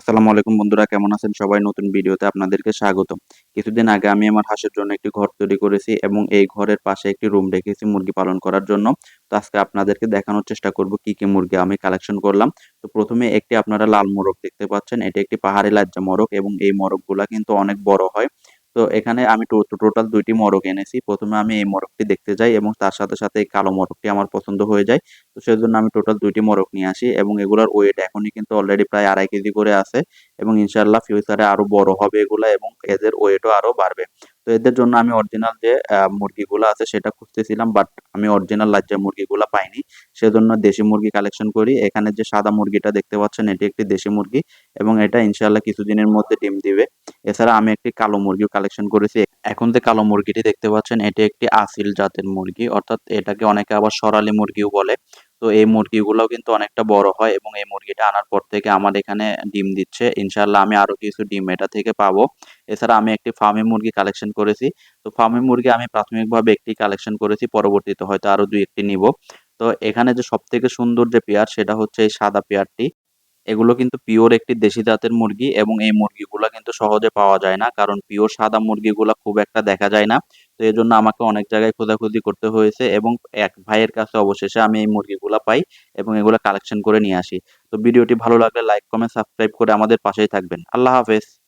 আসসালামু আলাইকুম বন্ধুরা, কেমন আছেন সবাই? নতুন ভিডিওতে আপনাদেরকে স্বাগত কিছুদিন আগে আমি আমার হাঁসের জন্য একটি ঘর তৈরি করেছি এবং এই ঘরের পাশে একটি রুম রেখেছি মুরগি পালন করার জন্য। তো আজকে আপনাদেরকে দেখানোর চেষ্টা করব কি কি মুরগি আমি কালেকশন করলাম। তো প্রথমে একটি আপনারা লাল মোরগ দেখতে পাচ্ছেন, এটি একটি পাহাড়ি লাজ্জা মোরগ এবং এই মোরগগুলা কিন্তু অনেক বড় হয়। তো এখানে আমি টোটাল দুইটি মোরগ এনেছি। প্রথমে আমি এই মোরগটি দেখতে যাই এবং তার সাথে সাথে এই কালো মোরগটি আমার পছন্দ হয়ে যায়। তো সেজন্য আমি টোটাল দুইটি মোরগ নিয়ে আসি এবং এগুলোর ওয়েট এখনই কিন্তু অলরেডি প্রায় আড়াই কেজি করে আছে এবং ইনশাল্লাহ ফিউচারে আরও বড় হবে এগুলা এবং এদের ওয়েটও আরও বাড়বে। তো এদের জন্য আমি অরিজিনাল যে মুরগিগুলো আছে সেটা খুঁজতেছিলাম বাট আমি অরিজিনাল লাজ্জা মুরগিগুলো পাইনি। সেজন্য দেশি মুরগি কালেকশন করি। এখানে যে সাদা মুরগিটা দেখতে পাচ্ছেন এটি একটি দেশি মুরগি এবং এটা ইনশাল্লাহ কিছুদিনের মধ্যে ডিম দিবে। এছাড়া আমি একটি কালো মুরগিও কালেকশন করেছি। এখন যে কালো মুরগিটি দেখতে পাচ্ছেন, এটি একটি আসিল জাতের মুরগি, অর্থাৎ এটাকে অনেকে আবার সরালি মুরগিও বলে। তো এই মুরগিগুলোও কিন্তু অনেকটা বড় হয় এবং এই মুরগিটা আনার পর থেকে আমার এখানে ডিম দিচ্ছে। ইনশাল্লাহ আমি আরও কিছু ডিম এটা থেকে পাবো। এছাড়া আমি একটি ফার্মি মুরগি কালেকশন করেছি। তো ফার্মি মুরগি আমি প্রাথমিকভাবে একটি কালেকশন করেছি, পরবর্তীতে হয়তো আরও দুই একটি নিব। তো এখানে যে সব থেকে সুন্দর যে পেয়ার, সেটা হচ্ছে এই সাদা পেয়ারটি। এগুলো কিন্তু পিওর একটি দেশি জাতের মুরগি এবং এই মুরগিগুলো কিন্তু সহজে পাওয়া যায় না, কারণ পিওর সাদা মুরগিগুলো খুব একটা দেখা যায় না। তো এই জন্য আমাকে অনেক জায়গায় খোঁজাখুঁজি করতে হয়েছে এবং এক ভাইয়ের কাছে অবশেষে আমি এই মুরগিগুলো পাই এবং এগুলো কালেকশন করে নিয়ে আসি। তো ভিডিওটি ভালো লাগলে লাইক কমেন্ট সাবস্ক্রাইব করে আমাদের পাশেই থাকবেন। আল্লাহ হাফেজ।